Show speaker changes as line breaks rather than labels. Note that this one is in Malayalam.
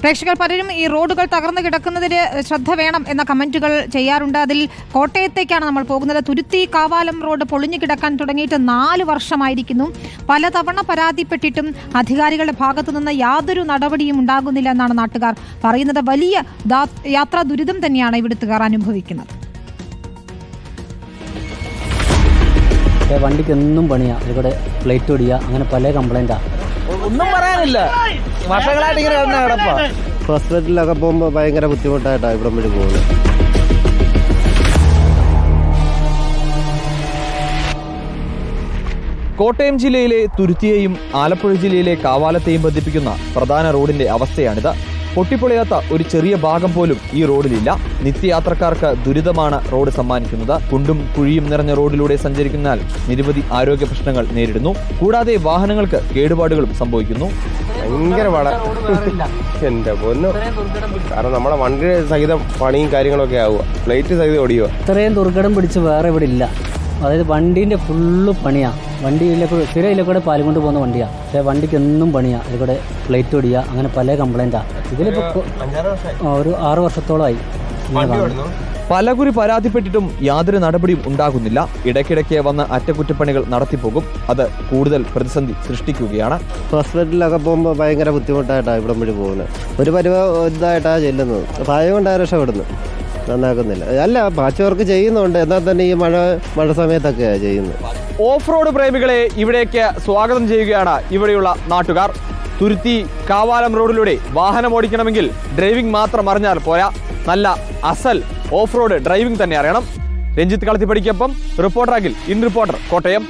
പ്രേക്ഷകർ പലരും ഈ റോഡുകൾ തകർന്നു കിടക്കുന്നതിൽ ശ്രദ്ധ വേണം എന്ന കമന്റുകൾ ചെയ്യാറുണ്ട്. അതിൽ കോട്ടയത്തേക്കാണ് നമ്മൾ പോകുന്നത്. തുരുത്തി കാവാലം റോഡ് പൊളിഞ്ഞു കിടക്കാൻ തുടങ്ങിയിട്ട് നാല് വർഷമായിരിക്കുന്നു. പലതവണ പരാതിപ്പെട്ടിട്ടും അധികാരികളുടെ ഭാഗത്തു നിന്ന് യാതൊരു നടപടിയും ഉണ്ടാകുന്നില്ല എന്നാണ് നാട്ടുകാർ പറയുന്നത്. വലിയ യാത്രാ ദുരിതം തന്നെയാണ് ഇവിടുത്തുകാർ അനുഭവിക്കുന്നത്.
വണ്ടിക്ക് എന്നും പണിയാ. ഇവിടെ പ്ലേറ്റ് ഒടിയുക അങ്ങനെ പല കംപ്ലൈന്റാ
ഒന്നും പറയാനില്ല. വർഷങ്ങളായിട്ട് ഇങ്ങനെ കിടന്ന കിടപ്പാ.
ഹോസ്പിറ്റലിലൊക്കെ പോകുമ്പോൾ ഭയങ്കര ബുദ്ധിമുട്ടായിട്ടാണ് ഇവിടെ വഴി പോകുന്നത്.
കോട്ടയം ജില്ലയിലെ തുരുത്തിയെയും ആലപ്പുഴ ജില്ലയിലെ കാവാലത്തെയും ബന്ധിപ്പിക്കുന്ന പ്രധാന റോഡിന്റെ അവസ്ഥയാണിത്. പൊട്ടിപ്പൊളിയാത്ത ഒരു ചെറിയ ഭാഗം പോലും ഈ റോഡിലില്ല. നിത്യയാത്രക്കാർക്ക് ദുരിതമാണ് റോഡ് സമ്മാനിക്കുന്നത്. കുണ്ടും കുഴിയും നിറഞ്ഞ റോഡിലൂടെ സഞ്ചരിക്കുന്നാൽ നിരവധി ആരോഗ്യ പ്രശ്നങ്ങൾ നേരിടുന്നു. കൂടാതെ വാഹനങ്ങൾക്ക് കേടുപാടുകളും സംഭവിക്കുന്നു.
ഭയങ്കര എന്റെ പൊന്നു. കാരണം നമ്മുടെ വണ്ടി സഹിതം പണിയും കാര്യങ്ങളൊക്കെ ആവുക. പ്ലേറ്റ് സഹിതം ഓടിയുക
ഇത്രയും ദുർഘടം പിടിച്ച് വേറെ ഇവിടെ ഇല്ല. അതായത് വണ്ടീന്റെ ഫുള്ള് പണിയാ. വണ്ടി ഇതിലേക്കൂടെ സ്ഥിരം ഇതിലേക്കൂടെ പാലും കൊണ്ട് പോകുന്ന വണ്ടിയാ. പക്ഷേ വണ്ടിക്ക് ഒന്നും പണിയാ. കൂടെ പ്ലേറ്റ് ഒടിയുക അങ്ങനെ പല കംപ്ലൈന്റാ ഇതിലിപ്പോൾ കൊ- ആ, ഒരു ആറ് വർഷത്തോളമായി.
പലകുറി പരാതിപ്പെട്ടിട്ടും യാതൊരു നടപടിയും ഉണ്ടാകുന്നില്ല. ഇടയ്ക്കിടയ്ക്ക് വന്ന് അറ്റകുറ്റപ്പണികൾ നടത്തിപ്പോകും. അത് കൂടുതൽ പ്രതിസന്ധി സൃഷ്ടിക്കുകയാണ്.
ഹോസ്പിറ്റലിലൊക്കെ പോകുമ്പോൾ ഭയങ്കര ബുദ്ധിമുട്ടായിട്ടാണ് ഇവിടെ വഴി പോകുന്നത് ഒരു പരിവ ഇതായിട്ടാണ് ചെല്ലുന്നത്. ഭയം കൊണ്ടാണ് രക്ഷപ്പെടുന്നത് നന്നാക്കുന്നില്ല. അല്ല പാച്ച് വർക്ക് ചെയ്യുന്നുണ്ട്. എന്നാൽ തന്നെ ഈ മഴ മഴ സമയത്തൊക്കെയാണ് ചെയ്യുന്നത്.
ഓഫ് റോഡ് പ്രേമികളെ ഇവിടേക്ക് സ്വാഗതം ചെയ്യുകയാണ് ഇവിടെയുള്ള നാട്ടുകാർ. തുരുത്തി കാവാലം റോഡിലൂടെ വാഹനം ഓടിക്കണമെങ്കിൽ ഡ്രൈവിംഗ് മാത്രം അറിഞ്ഞാൽ പോരാ. നല്ല അസൽ ഓഫ് റോഡ് ഡ്രൈവിംഗ് തന്നെ അറിയണം. Ranjith കളത്തിപ്പടിക്കൊപ്പം reporter Akhil in reporter Kottayam.